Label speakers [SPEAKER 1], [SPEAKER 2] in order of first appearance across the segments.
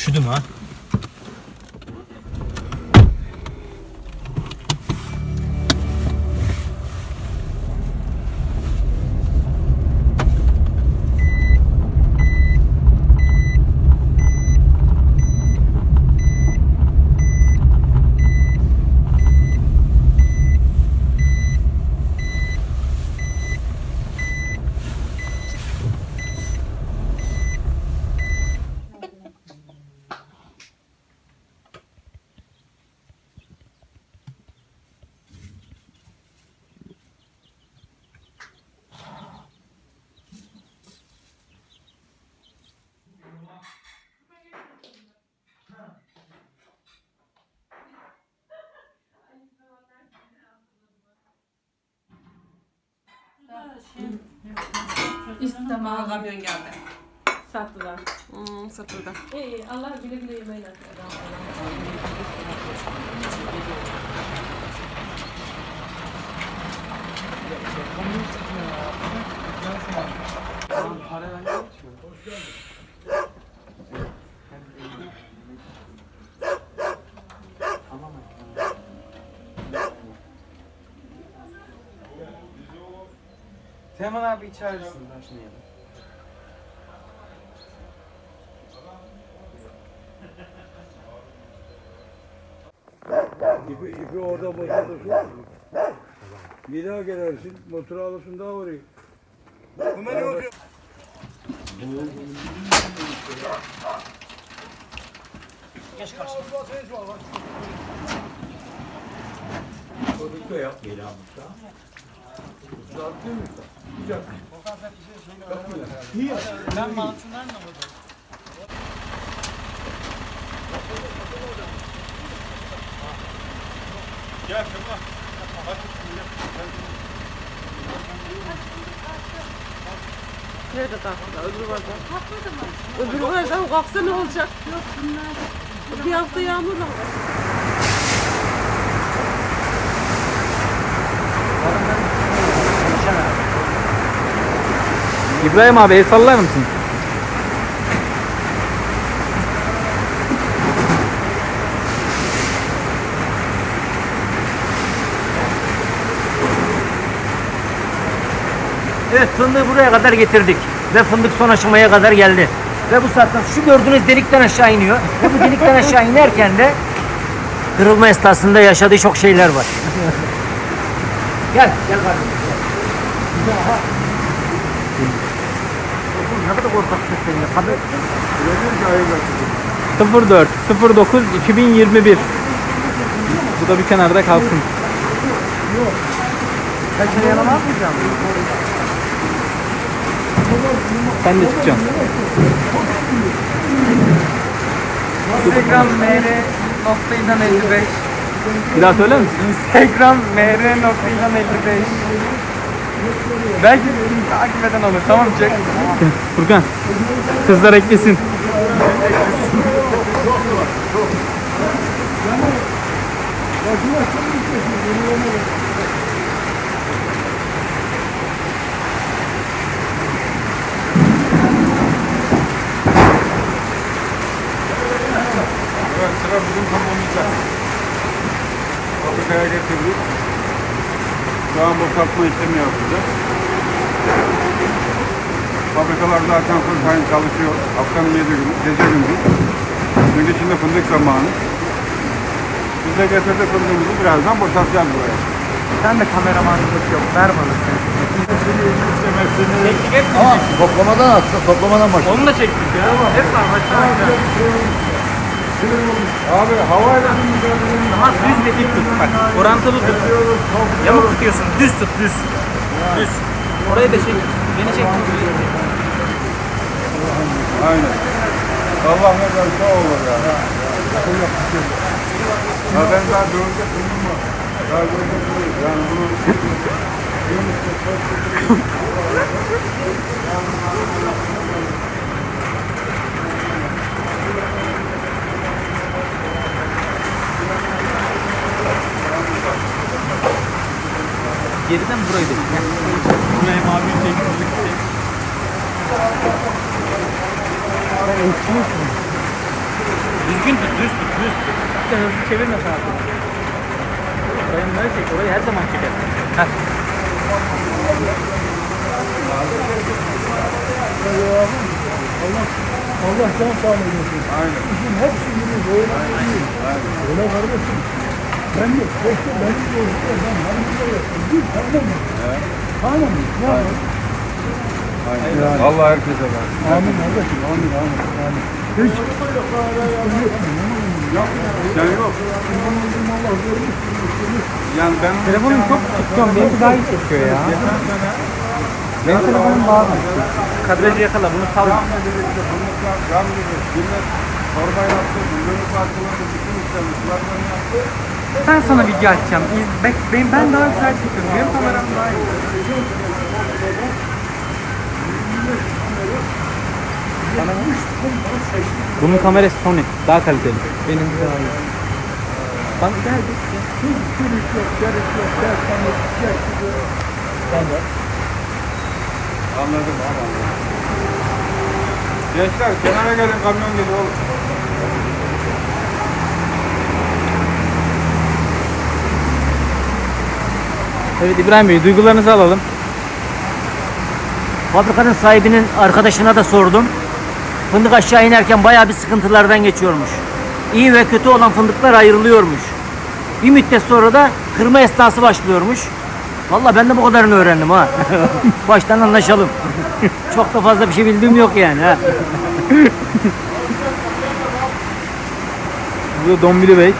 [SPEAKER 1] üşüdüm ha.
[SPEAKER 2] İstemem. Kamyon geldi.
[SPEAKER 3] Sattılar.
[SPEAKER 2] Hmm, satıldı.
[SPEAKER 3] İyi Allah güle güle yemeğine.
[SPEAKER 4] Teğmen abi içerisin ben şunu yedim.
[SPEAKER 5] İpi, ipi orada boşa dursun. Bir daha gelirsin, motoru alırsın daha oraya.
[SPEAKER 1] Ben mantığından da vurdum. Gel Kemal.
[SPEAKER 2] Nerede taktılar? Öbür bardak. Öbür bardak kalksa ne olacak? Yok bunlar. Bir hafta yağmurla var.
[SPEAKER 6] İbrahim abi el sallar mısın?
[SPEAKER 1] Evet fındığı buraya kadar getirdik. Ve fındık son aşamaya kadar geldi. Ve bu saatten şu gördüğünüz delikten aşağı iniyor. Ve bu delikten aşağı inerken de kırılma esnasında yaşadığı çok şeyler var. gel, gel kardeşim. gel. Aha. Oğlum Ne kadar korkaksın sen ya. Tabii.
[SPEAKER 6] 04 09 2021 Bu da bir kenarda kalsın.
[SPEAKER 1] Ben seni yanıma atmayacağım.
[SPEAKER 6] Sen de çıkacaksın.
[SPEAKER 4] Instagram mr noktaydan 55.
[SPEAKER 6] Bir daha söyler misin?
[SPEAKER 4] Instagram mr noktaydan 55. Belki takip eden olur. Tamam çek.
[SPEAKER 6] Furkan. Kızlar eklesin.
[SPEAKER 5] Evet, sıra bugün tamamlayacak. Fabrikaya getirdik. Şu an boşaltma işlemi yapacağız. Fabrikalar zaten full time çalışıyor. Haftanın 7 günü, gece gündüz. Çünkü şimdi fındık zamanı. Biz de getirdik fındığımızı birazdan boşaltacağız buraya.
[SPEAKER 4] Sen de kameramanlık yok. Ver bana sen.
[SPEAKER 5] Ama toplamadan aslında, toplamadan başla.
[SPEAKER 1] Onu da çektik ya. Hep var başlar.
[SPEAKER 5] Abi havayla
[SPEAKER 1] Ama düz ve dik tut. Bak orantılı tut. Yamuk tutuyorsun. Düz tut düz. Düz. Orayı da çek. Beni çek.
[SPEAKER 5] Aynen. Allah ne derse o olur ya. Ya ben daha dövecek bunun mu? Daha dövecek değil. Yani bunu...
[SPEAKER 6] Geriden burayı da.
[SPEAKER 1] Buraya mavi çek.
[SPEAKER 6] Düzgün tut, düz tut, düz tut. De hızlı çevirme sağa sola. Dayanları çek, orayı her zaman çeker. Heh.
[SPEAKER 5] Allah herkese ver. Amin kardeşim. Amin amin. amin. Hiç. Yok. Sen yok. Yani ben
[SPEAKER 4] Telefonum çok tutuyorum. Benimki daha iyi çekiyor ya. Benim telefonum iyi.
[SPEAKER 6] Kadrajı yakala, bunu sal.
[SPEAKER 5] Cam dedi, millet torba yaptı, millet parçaladı, bütün işlerini, kulaklarını yaptı.
[SPEAKER 4] Ben sana video açacağım. İz, bek, ben, ben daha güzel çekiyorum. Benim kameram daha iyi. Bunun kamerası Sony. Daha kaliteli. Benim daha iyi. Bak gel
[SPEAKER 5] Anladım abi. Gençler kenara gelin kamyon geliyor oğlum.
[SPEAKER 6] Evet İbrahim Bey, duygularınızı alalım.
[SPEAKER 1] Fabrikanın sahibinin arkadaşına da sordum. Fındık aşağı inerken bayağı bir sıkıntılardan geçiyormuş. İyi ve kötü olan fındıklar ayrılıyormuş. Bir müddet sonra da kırma esnası başlıyormuş. Vallahi ben de bu kadarını öğrendim ha. Baştan anlaşalım. Çok da fazla bir şey bildiğim yok yani ha.
[SPEAKER 6] Bu da Dombili Bey.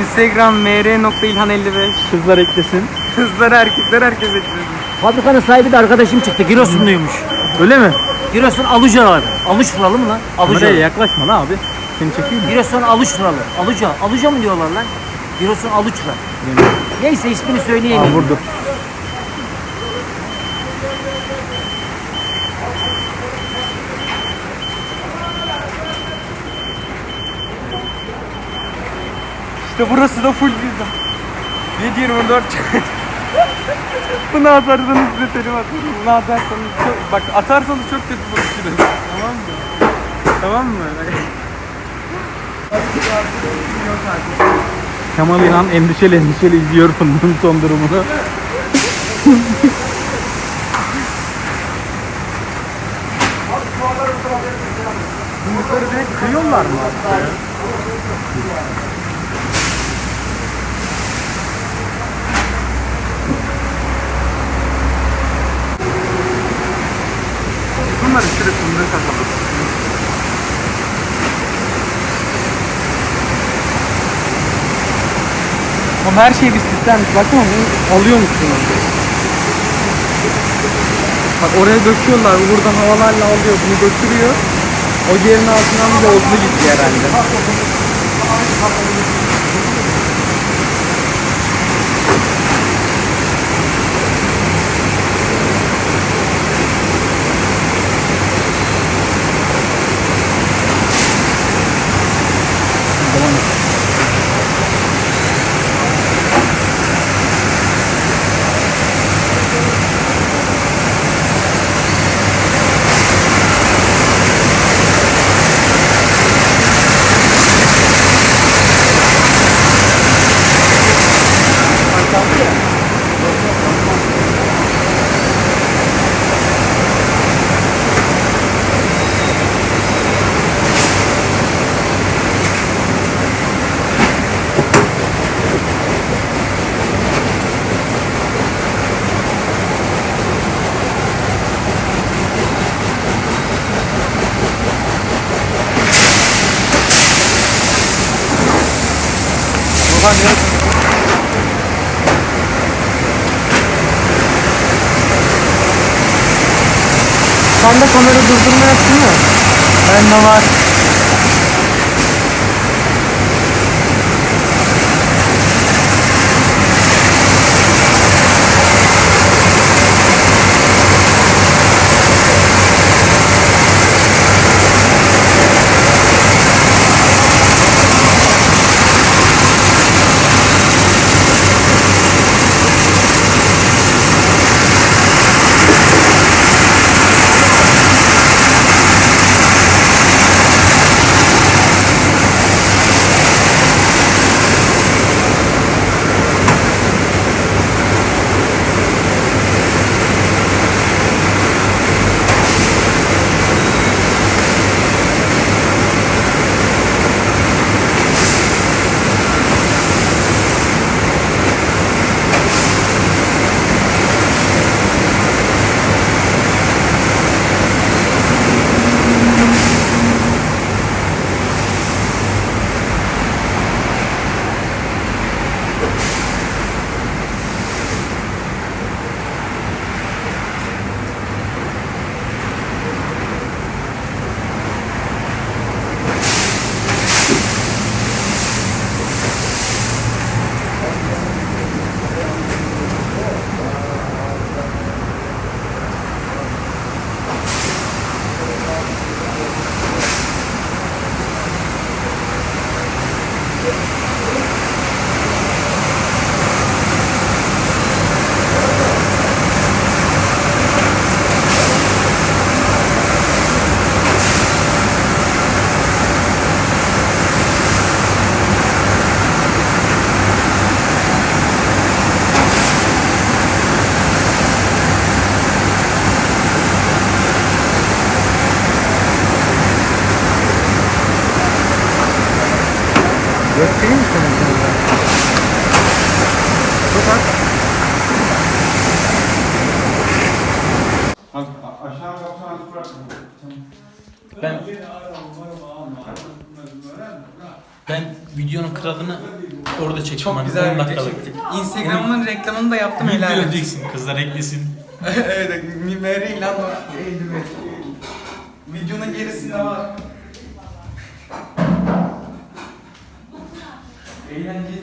[SPEAKER 4] Instagram mr.ilhan55
[SPEAKER 6] Kızlar eklesin.
[SPEAKER 4] Kızlar erkekler herkes eklesin.
[SPEAKER 1] Fabrikanın sahibi de arkadaşım çıktı. Giresunluymuş.
[SPEAKER 6] Öyle mi?
[SPEAKER 1] Giresun Alucalar. Aluç Furalı mı lan? Aluca.
[SPEAKER 6] yaklaşma lan abi. Seni çekeyim mi?
[SPEAKER 1] Giresun Aluç Furalı. Aluca. Aluca mı diyorlar lan? Giresun Aluçlar. Neyse ismini söyleyeyim.
[SPEAKER 6] Aa, vurdu.
[SPEAKER 4] İşte burası da full yüzüm. 724 Bunu atarsanız size terim atarım. Bunu atarsanız çok, bak atarsanız çok kötü buluşuruz. Tamam mı? Tamam mı?
[SPEAKER 6] Kemal İlhan endişeli endişeli izliyor fındığın son durumunu.
[SPEAKER 4] Bunları direkt kıyıyorlar mı? Bunları sürüp bunları katalım. Ama her şey bir sistemmiş. Baksana bunu alıyormuşsun. Bak oraya döküyorlar. Buradan havalarla alıyor. Bunu götürüyor. O yerin altından yolcu gidiyor herhalde. Sende kamera durdurma yaptın mı? Bende var.
[SPEAKER 6] Ben ben videonun kralını orada çektim.
[SPEAKER 4] Çok
[SPEAKER 6] Hani
[SPEAKER 4] güzel
[SPEAKER 6] 10
[SPEAKER 4] bir
[SPEAKER 6] dakikalık.
[SPEAKER 4] çektik. Instagram'ın reklamını da yaptım helal olsun.
[SPEAKER 6] Göreceksin kızlar eklesin.
[SPEAKER 4] evet, mimari ilan var. Eğildirme. Videonun gerisinde var. Eğlenceli